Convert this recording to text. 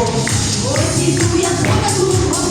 Ось іду я до такого.